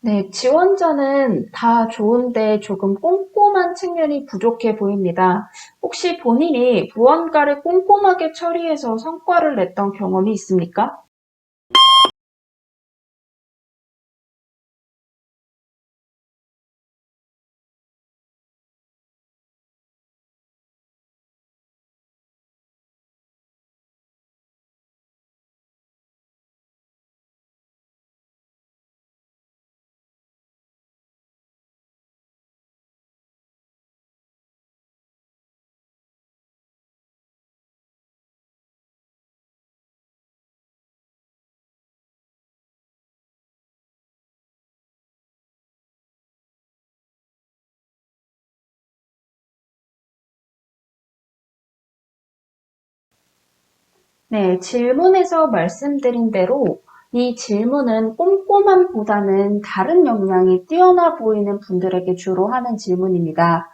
네, 지원자는 다 좋은데 조금 꼼꼼한 측면이 부족해 보입니다. 혹시 본인이 무언가를 꼼꼼하게 처리해서 성과를 냈던 경험이 있습니까? 네, 질문에서 말씀드린 대로 이 질문은 꼼꼼함보다는 다른 역량이 뛰어나 보이는 분들에게 주로 하는 질문입니다.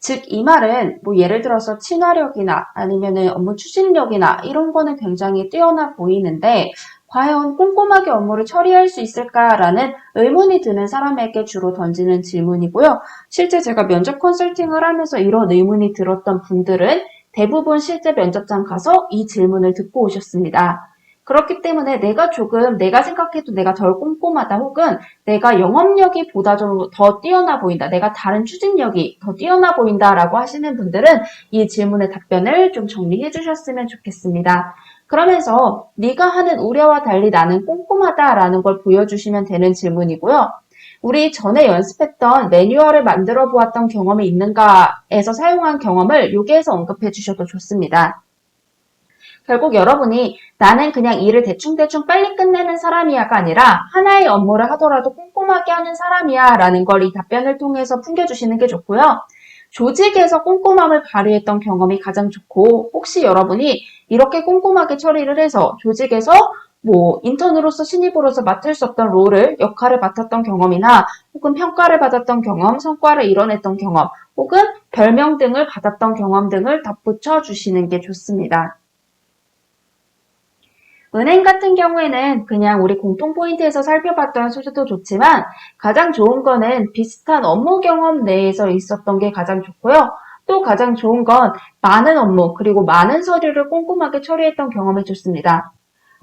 즉, 이 말은 뭐 예를 들어서 친화력이나 아니면은 업무 추진력이나 이런 거는 굉장히 뛰어나 보이는데 과연 꼼꼼하게 업무를 처리할 수 있을까라는 의문이 드는 사람에게 주로 던지는 질문이고요. 실제 제가 면접 컨설팅을 하면서 이런 의문이 들었던 분들은 대부분 실제 면접장 가서 이 질문을 듣고 오셨습니다. 그렇기 때문에 내가 조금 내가 생각해도 내가 덜 꼼꼼하다 혹은 내가 영업력이 보다 좀 더 뛰어나 보인다. 내가 다른 추진력이 더 뛰어나 보인다라고 하시는 분들은 이 질문의 답변을 좀 정리해 주셨으면 좋겠습니다. 그러면서 네가 하는 우려와 달리 나는 꼼꼼하다라는 걸 보여주시면 되는 질문이고요. 우리 전에 연습했던 매뉴얼을 만들어 보았던 경험이 있는가에서 사용한 경험을 여기에서 언급해 주셔도 좋습니다. 결국 여러분이 나는 그냥 일을 대충대충 빨리 끝내는 사람이야가 아니라 하나의 업무를 하더라도 꼼꼼하게 하는 사람이야 라는 걸 이 답변을 통해서 풍겨주시는 게 좋고요. 조직에서 꼼꼼함을 발휘했던 경험이 가장 좋고 혹시 여러분이 이렇게 꼼꼼하게 처리를 해서 조직에서 뭐 인턴으로서 신입으로서 맡을 수 없던 롤을 역할을 맡았던 경험이나 혹은 평가를 받았던 경험, 성과를 이뤄냈던 경험, 혹은 별명 등을 받았던 경험 등을 덧붙여 주시는 게 좋습니다. 은행 같은 경우에는 그냥 우리 공통 포인트에서 살펴봤던 수준도 좋지만 가장 좋은 거는 비슷한 업무 경험 내에서 있었던 게 가장 좋고요. 또 가장 좋은 건 많은 업무 그리고 많은 서류를 꼼꼼하게 처리했던 경험이 좋습니다.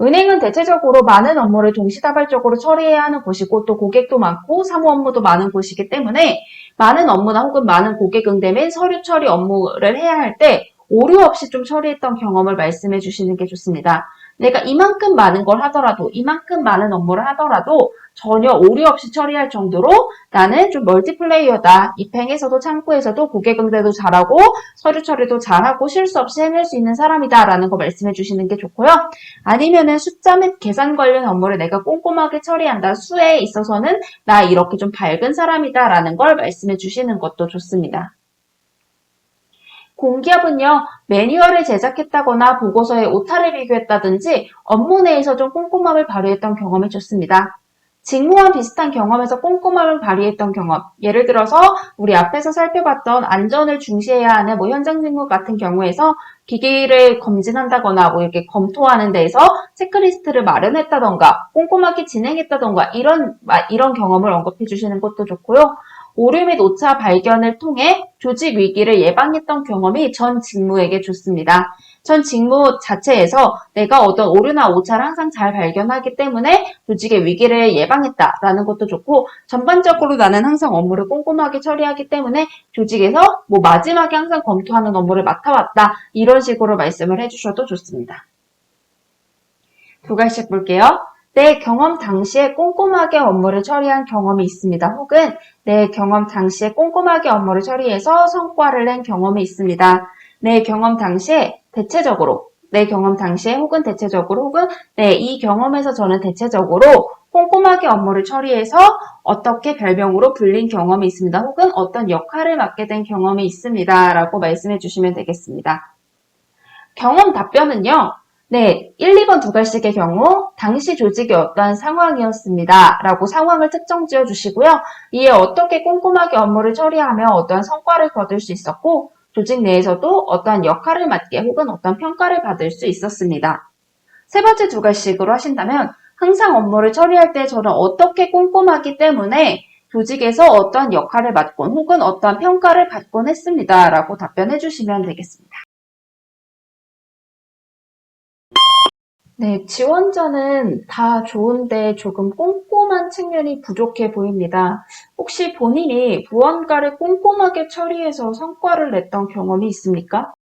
은행은 대체적으로 많은 업무를 동시다발적으로 처리해야 하는 곳이고 또 고객도 많고 사무 업무도 많은 곳이기 때문에 많은 업무나 혹은 많은 고객 응대 및 서류 처리 업무를 해야 할 때 오류 없이 좀 처리했던 경험을 말씀해 주시는 게 좋습니다. 내가 이만큼 많은 걸 하더라도, 이만큼 많은 업무를 하더라도 전혀 오류 없이 처리할 정도로 나는 좀 멀티플레이어다. 입행에서도 창구에서도 고객 응대도 잘하고 서류 처리도 잘하고 실수 없이 해낼 수 있는 사람이다. 라는 거 말씀해 주시는 게 좋고요. 아니면은 숫자 및 계산 관련 업무를 내가 꼼꼼하게 처리한다. 수에 있어서는 나 이렇게 좀 밝은 사람이다. 라는 걸 말씀해 주시는 것도 좋습니다. 공기업은요, 매뉴얼을 제작했다거나 보고서에 오타를 비교했다든지 업무 내에서 좀 꼼꼼함을 발휘했던 경험이 좋습니다. 직무와 비슷한 경험에서 꼼꼼함을 발휘했던 경험. 예를 들어서 우리 앞에서 살펴봤던 안전을 중시해야 하는 뭐 현장 직무 같은 경우에서 기기를 검진한다거나 뭐 이렇게 검토하는 데에서 체크리스트를 마련했다던가 꼼꼼하게 진행했다던가 이런 이런 경험을 언급해 주시는 것도 좋고요. 오류 및 오차 발견을 통해 조직 위기를 예방했던 경험이 전 직무에게 좋습니다. 전 직무 자체에서 내가 어떤 오류나 오차를 항상 잘 발견하기 때문에 조직의 위기를 예방했다라는 것도 좋고 전반적으로 나는 항상 업무를 꼼꼼하게 처리하기 때문에 조직에서 뭐 마지막에 항상 검토하는 업무를 맡아왔다 이런 식으로 말씀을 해주셔도 좋습니다. 두 가지씩 볼게요. 내 경험 당시에 꼼꼼하게 업무를 처리한 경험이 있습니다. 혹은 내 경험 당시에 꼼꼼하게 업무를 처리해서 성과를 낸 경험이 있습니다. 내 경험 당시에 대체적으로 내 경험 당시에 혹은 대체적으로 혹은 네, 이 경험에서 저는 대체적으로 꼼꼼하게 업무를 처리해서 어떻게 별명으로 불린 경험이 있습니다. 혹은 어떤 역할을 맡게 된 경험이 있습니다. 라고 말씀해 주시면 되겠습니다. 경험 답변은요. 네, 1, 2번 두 갈씩의 경우 당시 조직이 어떠한 상황이었습니다. 라고 상황을 특정 지어 주시고요. 이에 어떻게 꼼꼼하게 업무를 처리하며 어떠한 성과를 거둘 수 있었고 조직 내에서도 어떠한 역할을 맡게 혹은 어떤 평가를 받을 수 있었습니다. 세 번째 두 갈씩으로 하신다면 항상 업무를 처리할 때 저는 어떻게 꼼꼼하기 때문에 조직에서 어떠한 역할을 맡곤 혹은 어떠한 평가를 받곤 했습니다. 라고 답변해 주시면 되겠습니다. 네, 지원자는 다 좋은데 조금 꼼꼼한 측면이 부족해 보입니다. 혹시 본인이 무언가를 꼼꼼하게 처리해서 성과를 냈던 경험이 있습니까?